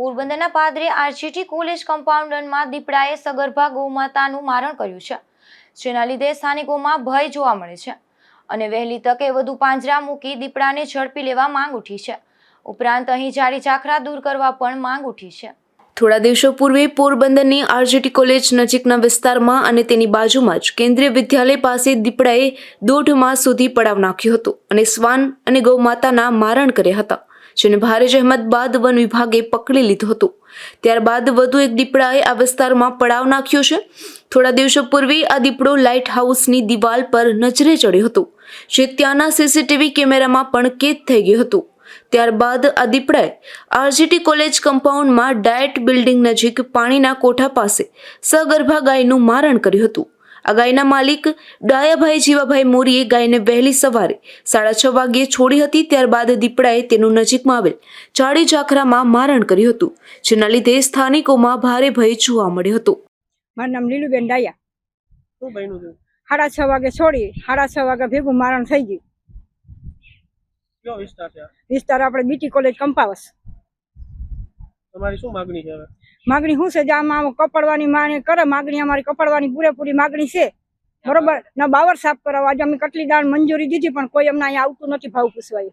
પોરબંદરના પાદરે આરજીટી કોલેજ કમ્પાઉન્ડરમાં દીપડાએ સગર્ભા ગૌમાતાનું મારણ કર્યું છે, જેના લીધે સ્થાનિકોમાં ભય જોવા મળે છે અને વહેલી તકે વધુ પાંજરા મૂકી દીપડાને ઝડપી લેવા માંગ ઉઠી છે. ઉપરાંત અહીં જાળી ચાખરા દૂર કરવા પણ માંગ ઉઠી છે. થોડા દિવસો પૂર્વે પોરબંદરની આરજીટી કોલેજ નજીકના વિસ્તારમાં અને તેની બાજુમાં જ કેન્દ્રીય વિદ્યાલય પાસે દીપડાએ દોઢ માસ સુધી પડાવ નાખ્યો હતો અને શ્વાન અને ગૌમાતાના મારણ કર્યા હતા. જેને ભારે જહેમત બાદ વન વિભાગે પકડી લીધો હતો. ત્યારબાદ વધુ એક દીપડાએ આ વિસ્તારમાં પડાવ નાખ્યો છે. થોડા દિવસો પૂર્વે આ દીપડો લાઇટ હાઉસની દિવાલ પર નજરે ચડ્યો હતો, જે ત્યાંના સીસીટીવી કેમેરામાં પણ કેદ થઈ ગયો હતો. ત્યારબાદ આ દીપડાએ આરજીટી કોલેજ કમ્પાઉન્ડમાં ડાયટ બિલ્ડિંગ નજીક પાણીના કોઠા પાસે સગર્ભા ગાયનું મારણ કર્યું હતું. આ ગાયના માલિક ડાયાભાઈ જીવાભાઈ મોરીએ ગાયને વહેલી સવારે સાડા છ વાગ્યે છોડી હતી ત્યારબાદ દીપડાએ તેનું નજીકમાં આવેલ ચાડી ઝાખરામાં મારણ કર્યું હતું જેના લીધે સ્થાનિકોમાં ભારે ભય જોવા મળ્યો હતો. મારું નામ લીલુબેન ડાયા. શું બન્યું છે સાડા છ વાગે છોડી સાડા છ વાગે ભેગું મારણ થઈ ગયું. વિસ્તાર વિસ્તાર આપણે બીટી કોલેજ કંપાવસ. તમારી શું માગણી છે હવે? માગણી શું છે? જે, આમાં કપડવાની માને કરે, માગણી અમારી કપડવાની પૂરેપૂરી માગણી છે. બરોબર? ના બાવર સાફ કરાવવા આજે અમે કટલી દાળ મંજૂરી દીધી, પણ કોઈ અમને અહીંયા આવતું નથી ભાવ પૂછવાય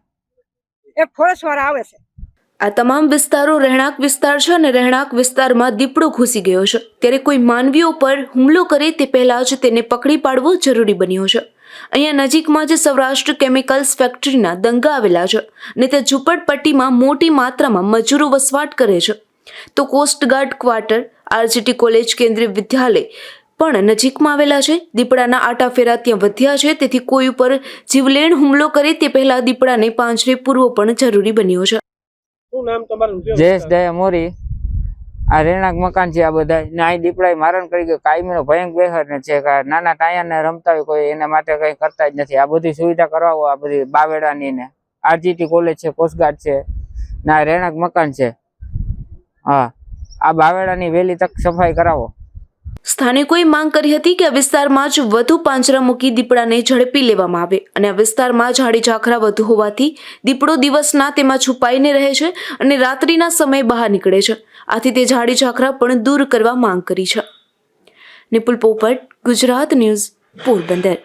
એક ફોરસ વાળા આવે છે. આ તમામ વિસ્તારો રહેણાંક વિસ્તાર છે અને રહેણાંક વિસ્તારમાં દીપડો ઘૂસી ગયો છે. ત્યારે કોઈ માનવીઓ પર હુમલો કરે તે પહેલાં જ તેને પકડી પાડવો જરૂરી બન્યો છે. અહીંયા નજીકમાં જ સૌરાષ્ટ્ર કેમિકલ્સ ફેક્ટરીના દંગા આવેલા છે. અને તે ઝૂંપડપટ્ટીમાં મોટી માત્રામાં મજૂરો વસવાટ કરે છે. તો કોસ્ટગાર્ડ ક્વાર્ટર આરજીટી કોલેજ કેન્દ્રીય વિદ્યાલય પણ નજીકમાં આવેલા છે. દીપડાના આટાફેરા ત્યાં વધ્યા છે. તેથી કોઈ ઉપર જીવલેણ હુમલો કરે તે પહેલા દીપડાને પાંજરે પૂરવો પણ જરૂરી બન્યો છે. શું નામ તમારું? કયો જયેશ દયા મોરી. આ રહેણાંક મકાન છે આ બધા. ને આ દીપડાએ મારણ કરી ગયો. કાયમીનો ભયંક બેહર ને છે. નાના નાના ટાયાને રમતા હોય કોઈ એના માટે કઈ કરતા જ નથી. આ બધી સુવિધા કરાવો. આ બધી બાવેડાની ને આરજીટી કોલેજ છે કોસ્ટગાર્ડ છે. ને આ રહેણાંક મકાન છે. હા, આ બાવેડાની વહેલી તક સફાઈ કરાવો. સ્થાનિકોએ માંગ કરી હતી કે આ વિસ્તારમાં જ વધુ પાંજરા મૂકી દીપડાને ઝડપી લેવામાં આવે અને આ વિસ્તારમાં ઝાડી ઝાખરા વધુ હોવાથી દીપડો દિવસના તેમાં છુપાઈને રહે છે અને રાત્રિના સમયે બહાર નીકળે છે. આથી તે ઝાડી ઝાખરા પણ દૂર કરવા માંગ કરી છે. નિપુલ પોપટ, ગુજરાત ન્યૂઝ, પોરબંદર.